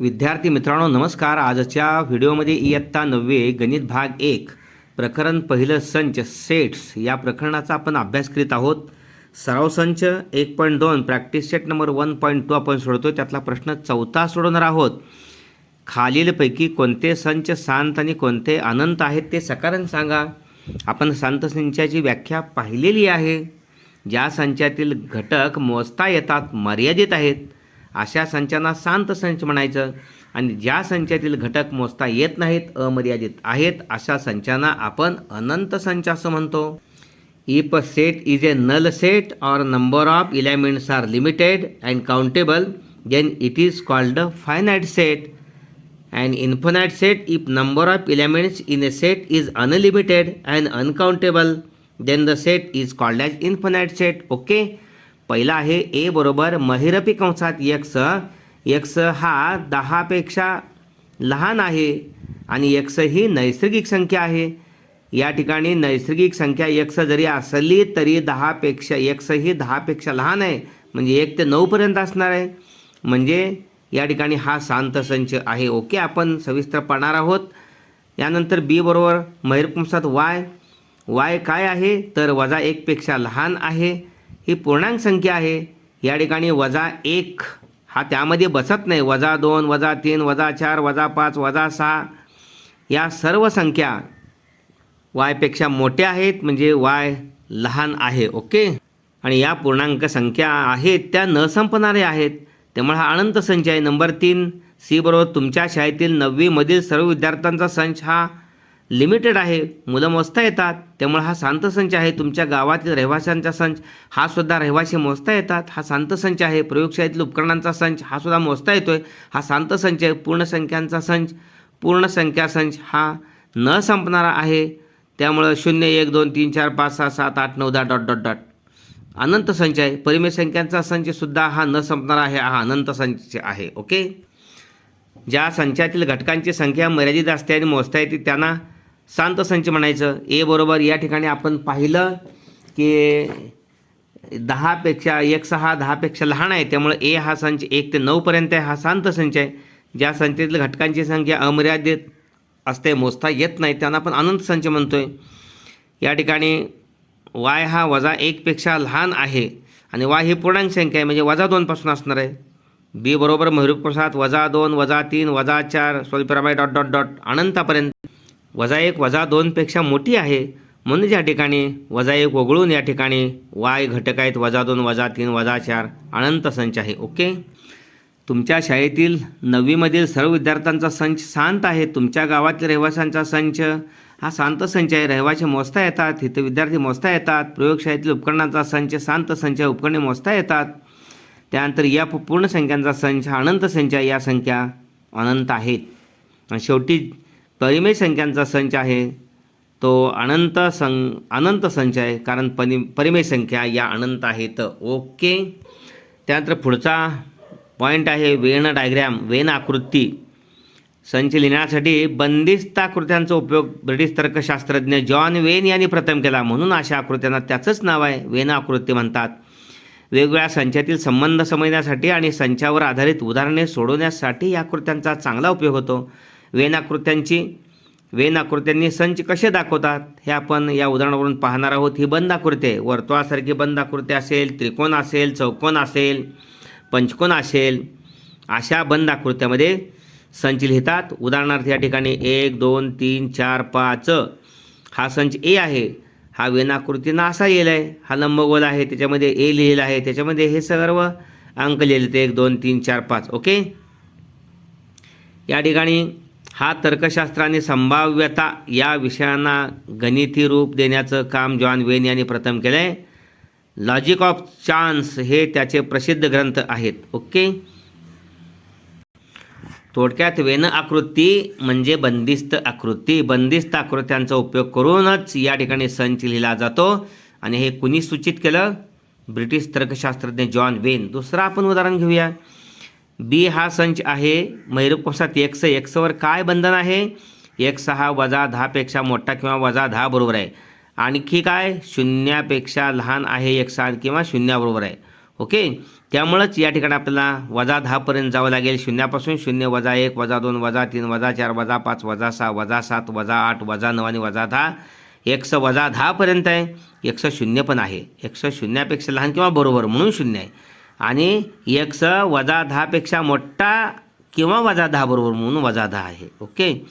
विद्यार्थी मित्रांनो नमस्कार. आजच्या व्हिडिओमध्ये इयत्ता नववे गणित भाग एक प्रकरण पहिलं संच सेट्स या प्रकरणाचा आपण अभ्यास करीत आहोत. सराव संच एक पॉईंट दोन practice set number one point two आपण सोडतो त्यातला प्रश्न चौथा सोडवणार आहोत. खालीलपैकी कोणते संच शांत आणि कोणते अनंत आहेत ते सकारण सांगा. आपण शांत संचाची व्याख्या पाहिलेली आहे. ज्या संचातील घटक मोजता येतात मर्यादित आहेत. अशा संचांना शांत संच म्हणायचं. आणि ज्या संचातील घटक मोजता येत नाहीत अमर्यादित आहेत अशा संचांना आपण अनंत संच असं म्हणतो. If a set is a null set or number of elements are limited and countable then it is called a finite set. And infinite set if number of elements in a set is unlimited and uncountable then the set is called as infinite set. Okay? पहिला आहे ए बरोबर महिरपी कंसात x x हा दहापेक्षा लहान आहे आणि x ही नैसर्गिक संख्या आहे. या ठिकाणी नैसर्गिक संख्या यक्स जरी असली तरी दहापेक्षा यक्स ही दहापेक्षा लहान आहे. म्हणजे एक ते नऊपर्यंत असणार आहे. म्हणजे या ठिकाणी हा शांत संच आहे. ओके आपण सविस्तर पाहणार आहोत. यानंतर बी बरोबर महिरपुंसात वाय वाय काय आहे? तर वजा एकपेक्षा लहान आहे. ही पूर्णांक संख्या आहे. या ठिकाणी वजा एक. हा त्यामध्ये बसत नाही. वजा दोन वजा तीन वजा चार वजा पाच वजा सहा. या सर्व संख्या वायपेक्षा मोठ्या आहेत. म्हणजे वाय लहान आहे. ओके? आणि या पूर्णांक संख्या आहेत. त्या न संपणाऱ्या आहेत. त्यामुळे हा अनंत संच आहे. नंबर तीन. सी बरोबर तुमच्या शाळेतील नववीमधील सर्व विद्यार्थ्यांचा संच हा लिमिटेड आहे. मुलं मोजता येतात. त्यामुळे हा शांत संच आहे. तुमच्या गावातील रहिवाशांचा संच हा सुद्धा रहिवाशी मोजता येतात. हा शांत संच आहे. प्रयोगशाळेतील उपकरणांचा संच हा सुद्धा मोजता येतोय. हा शांत संच आहे. पूर्ण संख्यांचा संच पूर्ण संख्या संच हा न संपणारा आहे. त्यामुळं शून्य एक दोन तीन चार पाच सहा सात आठ नऊ दहा डॉट डॉट डॉट. अनंत संच आहे. परिमेय संख्यांचा संचसुद्धा हा न संपणारा आहे. हा अनंत संच आहे. ओके? ज्या संचातील घटकांची संख्या मर्यादित असते आणि मोजता येते त्यांना शांत संच म्हणायचं. ए बरोबर या ठिकाणी आपण पाहिलं की दहापेक्षा एक सहा दहापेक्षा लहान आहे. त्यामुळे ए हा संच एक ते नऊपर्यंत आहे. हा शांत संच आहे. ज्या संचातील घटकांची संख्या अमर्यादित असते मोजता येत नाही त्यांना आपण अनंत संच म्हणतो आहे या ठिकाणी वाय हा वजा एकपेक्षा लहान आहे आणि वाय ही पूर्णांक संख्या आहे म्हणजे वजा दोनपासून असणार आहे. बी बरोबर प्रसाद वजा दोन वजा तीन वजा चार स्वल्परामाय डॉट डॉट डॉट अनंतापर्यंत. वजा एक वजा दोनपेक्षा मोठी आहे. म्हणून या ठिकाणी वजा एक वगळून या ठिकाणी वाय घटक आहेत. वजा दोन वजा तीन वजा चार अनंत संच आहे. ओके? तुमच्या शाळेतील नववीमधील सर्व विद्यार्थ्यांचा संच शांत आहे. तुमच्या गावातील रहिवाशांचा संच हा शांत संच आहे. रहिवाशी मोजता येतात. इथं विद्यार्थी मोजता येतात. प्रयोगशाळेतील उपकरणांचा संच शांत संच उपकरणे मोजता येतात. त्यानंतर या पूर्ण संख्यांचा संच हा अनंत संच या संख्या अनंत आहेत शेवटी परिमेय संख्यांचा संच आहे. तो अनंत सं अनंत संच आहे कारण परि परिमेय संख्या या अनंत आहेत. ओके. त्यानंतर पुढचा पॉईंट आहे वेन डायग्रॅम वेन आकृती. संच लिहिण्यासाठी बंदिस्त आकृत्यांचा उपयोग ब्रिटिश तर्कशास्त्रज्ञ जॉन वेन यांनी प्रथम केला. म्हणून अशा आकृत्यांना त्याचंच नाव आहे वेन आकृती म्हणतात. वेगवेगळ्या संचातील संबंध समजण्यासाठी आणि संचावर आधारित उदाहरणे सोडवण्यासाठी या आकृत्यांचा चांगला उपयोग होतो. वेनाकृत्यांची वेनाकृत्यांनी संच कसे दाखवतात हे आपण या उदाहरणावरून पाहणार आहोत. ही बंद वर्तुळासारखी बंद असेल त्रिकोण असेल चौकोन असेल पंचकोन असेल अशा बंद आकृत्यामध्ये संच लिहितात. उदाहरणार्थ या ठिकाणी एक दोन तीन चार पाच हा संच ए आहे. हा वेनाकृतींना असा लिहिला आहे हा लंबगोल आहे. त्याच्यामध्ये ए लिहिलेला आहे. त्याच्यामध्ये हे सर्व अंक लिहिले होते एक दोन तीन चार पाच. ओके? या ठिकाणी हा तर्कशास्त्र आणि संभाव्यता या विषयांना गणिती रूप देण्याचं काम जॉन वेन यांनी प्रथम केलं आहे लॉजिक ऑफ चान्स हे त्याचे प्रसिद्ध ग्रंथ आहेत. ओके? थोडक्यात वेन आकृती म्हणजे बंदिस्त आकृती. बंदिस्त आकृत्यांचा उपयोग करूनच या ठिकाणी संच लिहिला जातो. आणि हे कुणी सूचित केलं? ब्रिटिश तर्कशास्त्रज्ञ जॉन वेन. दुसरं आपण उदाहरण घेऊया. बी हा संच आहे. मैरुकोसात एक्स एक्सवर काय बंधन आहे? एक्स हा वजा दहापेक्षा मोठा किंवा वजा दहा बरोबर आहे. आणखी काय? शून्यापेक्षा लहान आहे एक्स किंवा शून्याबरोबर आहे. ओके? त्यामुळंच या ठिकाणी आपल्याला वजा दहापर्यंत जावं लागेल. शून्यापासून शून्य वजा एक वजा दोन वजा तीन वजा चार वजा पाच वजा सहा वजा सात वजा आठ वजा नऊ आणि वजा दहा. एकशे वजा दहापर्यंत आहे. एकशे शून्य पण आहे. एकशे शून्यापेक्षा लहान किंवा बरोबर म्हणून शून्य आहे. आणि एक्स वजा दहापेक्षा मोठा किंवा वजा दहा बरोबर म्हणून वजा दहा आहे. ओके?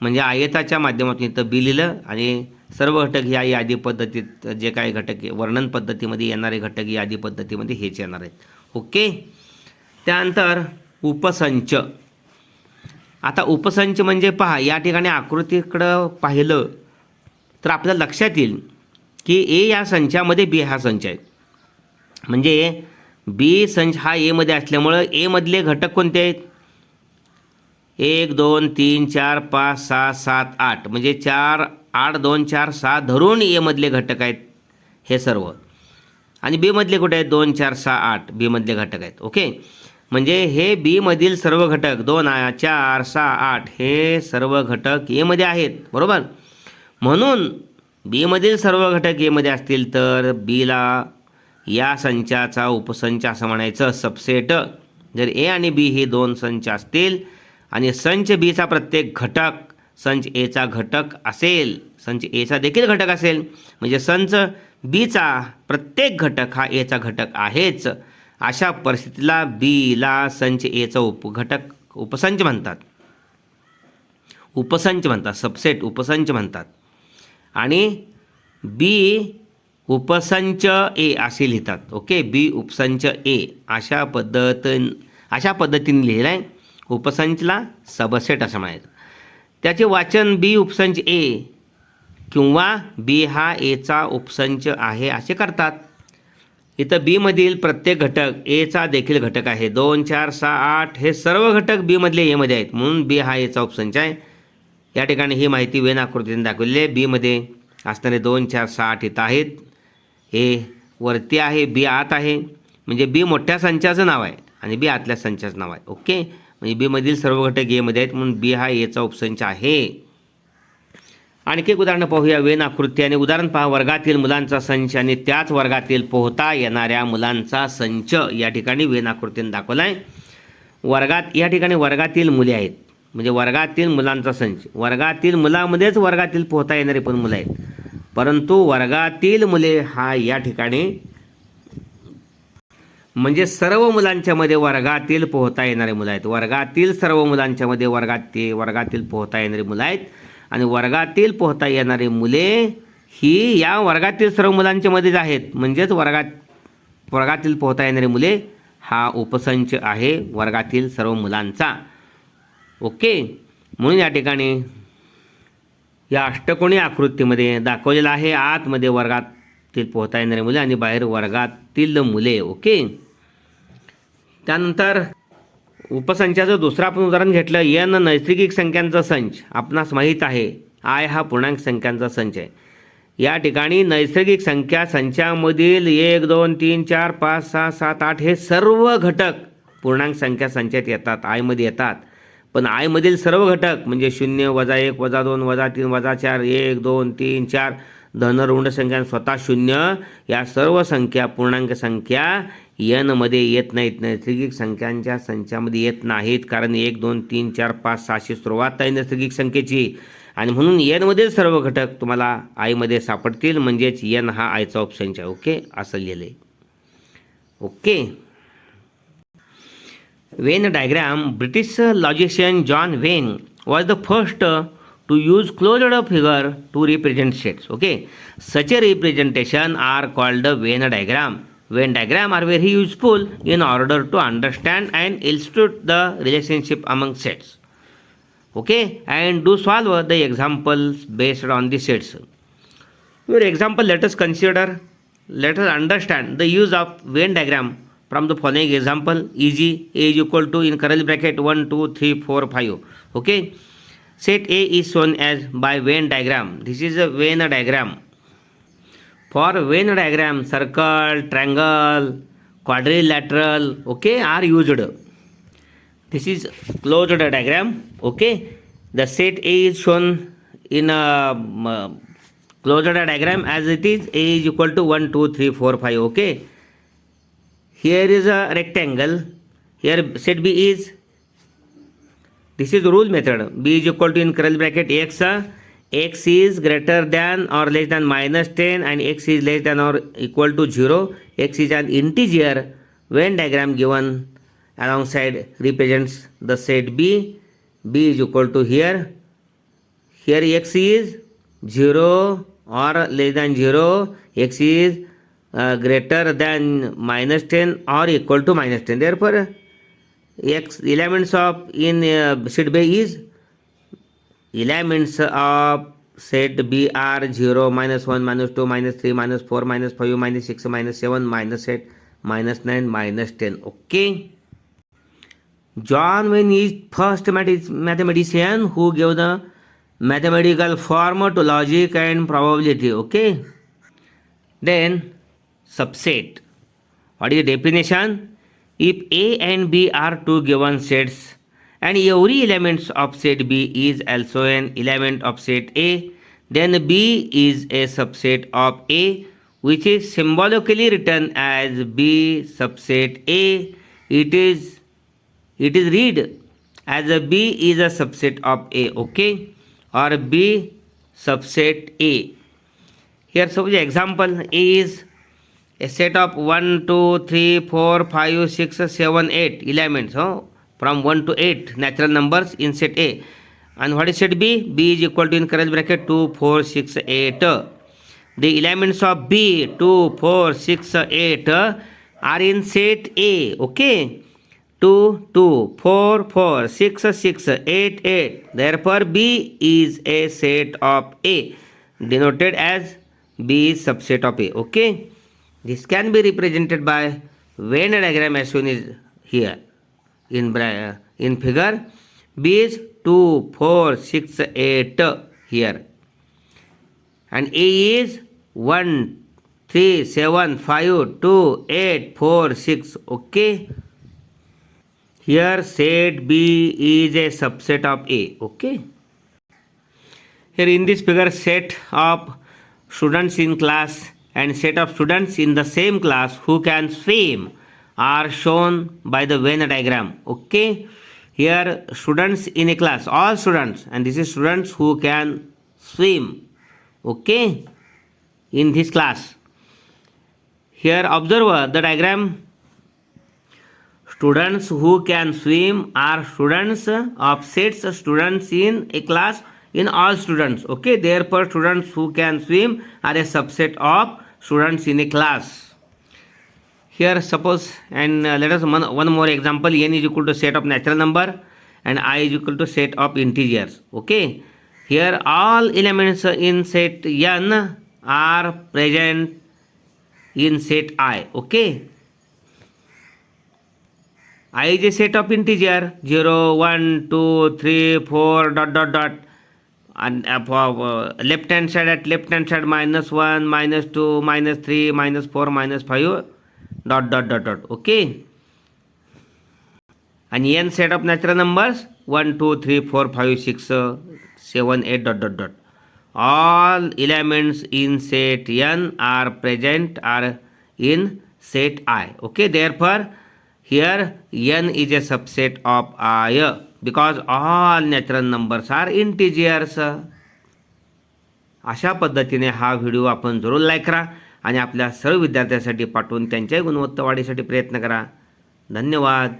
म्हणजे आयताच्या माध्यमातून इथं बी लिहिलं आणि सर्व घटक या यादी पद्धतीत जे काही घटक वर्णन पद्धतीमध्ये येणारे घटक यादी पद्धतीमध्ये हेच येणार आहेत. ओके? त्यानंतर उपसंच. आता उपसंच म्हणजे पहा या ठिकाणी आकृतीकडं पाहिलं तर आपल्या लक्षात येईल की ए या संचामध्ये बी हा संच आहे. म्हणजे बी संच हा एमध्ये असल्यामुळं एमधले घटक कोणते आहेत? एक दोन तीन चार पाच सहा सात आठ. म्हणजे चार आठ दोन चार सहा धरून एमधले घटक आहेत हे सर्व. आणि बीमधले कुठे आहेत? दोन चार सहा आठ बीमधले घटक आहेत. ओके? म्हणजे हे बीमधील सर्व घटक दोन आ- चार सहा आठ हे सर्व घटक एमध्ये आहेत. बरोबर? म्हणून बीमधील सर्व घटक एमध्ये असतील तर बीला या संचाचा उपसंच असं म्हणायचं सबसेट जर ए आणि बी हे दोन संच असतील आणि संच बीचा प्रत्येक घटक संच एचा घटक असेल संच एचा देखील घटक असेल म्हणजे संच बीचा प्रत्येक घटक हा एचा घटक आहेच. अशा परिस्थितीला बीला संच एचा उपघटक उपसंच म्हणतात. उपसंच म्हणतात सबसेट उपसंच म्हणतात. आणि बी उपसंच ए असे लिहितात. ओके बी उपसंच ए अशा पद्धत अशा पद्धतीने लिहिलं आहे उपसंचला सबसेट असं म्हणायचं. त्याचे वाचन बी उपसंच ए किंवा बी हा एचा उपसंच आहे असे करतात. इथं बीमधील प्रत्येक घटक एचा देखील घटक आहे. दोन चार सहा आठ हे सर्व घटक बीमधले एमध्ये आहेत. म्हणून बी हा एचा उपसंच आहे. या ठिकाणी ही माहिती वेन आकृतीने दाखवलेली आहे. बीमध्ये असणारे दोन चार सहा आठ इथं आहेत. हे वरती आहे बी आत आहे. म्हणजे बी मोठ्या संचाचं नाव आहे आणि बी आतल्या संचाचं नाव आहे. ओके? म्हणजे बीमधील सर्व घटक एमध्ये आहेत म्हणून बी हा एचा उपसंच आहे. आणखी एक उदाहरण पाहूया. वेन आकृती आणि उदाहरण पहा. वर्गातील मुलांचा संच आणि त्याच वर्गातील पोहता येणाऱ्या मुलांचा संच या ठिकाणी वेन आकृतीने दाखवला आहे वर्गात या ठिकाणी वर्गातील मुले आहेत. म्हणजे वर्गातील मुलांचा संच. वर्गातील मुलामध्येच वर्गातील पोहता येणारे पण मुलं आहेत. परंतु वर्गातील मुले हा या ठिकाणी म्हणजे सर्व मुलांच्यामध्ये वर्गातील पोहता येणारे मुलं आहेत. वर्गातील सर्व मुलांच्यामध्ये वर्गात ते वर्गातील पोहता येणारी मुलं आहेत. आणि वर्गातील पोहता येणारी मुले ही या वर्गातील सर्व मुलांच्यामध्येच आहेत. म्हणजेच वर्गात वर्गातील पोहता येणारी मुले हा उपसंच आहे वर्गातील सर्व मुलांचा. ओके? म्हणून या ठिकाणी या अष्टकोणी आकृतीमध्ये दाखवलेलं आहे आतमध्ये वर्गातील पोहता येणारी मुले आणि बाहेर वर्गातील मुले ओके? त्यानंतर उपसंचाचं दुसरं आपण उदाहरण घेतलं एन नैसर्गिक संख्यांचा संच. आपणास माहीत आहे आय हा पूर्णांक संख्यांचा संच आहे. या ठिकाणी नैसर्गिक संख्या संचामधील एक दोन तीन चार पाच सहा सात आठ हे सर्व घटक पूर्णांक संख्या संचात येतात आयमध्ये येतात. पण आयमधील सर्व घटक म्हणजे शून्य वजा एक वजा दोन वजा तीन वजा चार एक दोन तीन चार धन ऋण संख्या स्वतः शून्य या सर्व संख्या पूर्णांक संख्या यनमध्ये येत नाहीत. नैसर्गिक संख्यांच्या संचामध्ये येत नाहीत कारण एक दोन तीन चार पाच सहाशे सुरुवात आहे नैसर्गिक संख्येची. आणि म्हणून एनमधील सर्व घटक तुम्हाला आयमध्ये सापडतील म्हणजेच यन हा आयचा ऑप्शनच्या आहे ओके असं लिहिलं आहे okay Venn diagram, British logician John Venn was the first to use closed figure to represent sets. Okay, such a representation are called the Venn diagram. Venn diagram are very useful in order to understand and illustrate the relationship among sets. Okay, and do solve the examples based on the sets. For example, let us consider, let us understand the use of Venn diagram from the following example. Easy, A is equal to in curly bracket 1, 2, 3, 4, 5. Okay. Set A is shown as by Venn diagram. This is a Venn diagram. For Venn diagram, circle, triangle, quadrilateral, okay, are used. This is closed diagram. Okay. The set A is shown in a um, uh, closed diagram as it is A is equal to 1, 2, 3, 4, 5. Okay. Here is a rectangle. Here set b is this is the rule method. B is equal to in curly bracket x x is greater than or less than minus 10 and x is less than or equal to 0 x is an integer when diagram given. Alongside represents the set b. B is equal to here. Here x is 0 or less than 0 x is greater than minus 10 or equal to minus 10 therefore x elements of in uh, set b is elements of set b are 0 minus 1 minus 2 minus 3 minus 4 minus 5 minus 6 minus 7 minus 8 minus 9 minus 10 okay John Wayne is first mathematician who gave the mathematical form to logic and probability. Okay. Then subset. What is the definition? If A and B are two given sets and every element of set B is also an element of set A, then B is a subset of A which is symbolically written as B subset A. It is it is read as a B is a subset of A, okay, or B subset A. Here, suppose example A is a set of 1, 2, 3, 4, 5, 6, 7, 8 elements, huh? from 1 to 8 natural numbers in set A. And what is set B? B is equal to in curly bracket 2, 4, 6, 8. The elements of B 2, 4, 6, 8 are in set A, okay. 2, 2, 4, 4, 6, 6, 8, 8. Therefore, B is a set of A, denoted as B is subset of A. Okay. This can be represented by Venn diagram as shown is here in in figure. B is 2, 4, 6, 8 here. And A is 1, 3, 7, 5, 2, 8, 4, 6. Okay. Here set B is a subset of A. Okay. Here in this figure set of students in class and set of students in the same class who can swim are shown by the Venn diagram. Okay. Here students in a class, all students and this is students who can swim. Okay. In this class. Here observe the diagram Students who can swim are students of sets students in a class in all students. Okay, therefore students who can swim are a subset of students in a class. Here suppose and uh, let us one, one more example n is equal to set of natural number and i is equal to set of integers. Okay, here all elements in set n are present in set i. Okay, i is a set of integer 0 1 2 3 4 dot dot dot and uh, for uh, left hand side at left hand side minus 1 minus 2 minus 3 minus 4 minus 5 dot dot dot dot. Okay? And n set of natural numbers 1 2 3 4 5 6 uh, 7 8 dot dot dot. All elements in set n are present are in set i. Okay? Therefore here n is a subset of i because all natural numbers are integers. अशा पद्धतीने हा video आपण जरूर like करा आणि आपल्या सर्व विद्यार्थ्यांसाठी पाठवून त्यांच्याही गुणवत्ता वाढीसाठी प्रयत्न करा. धन्यवाद.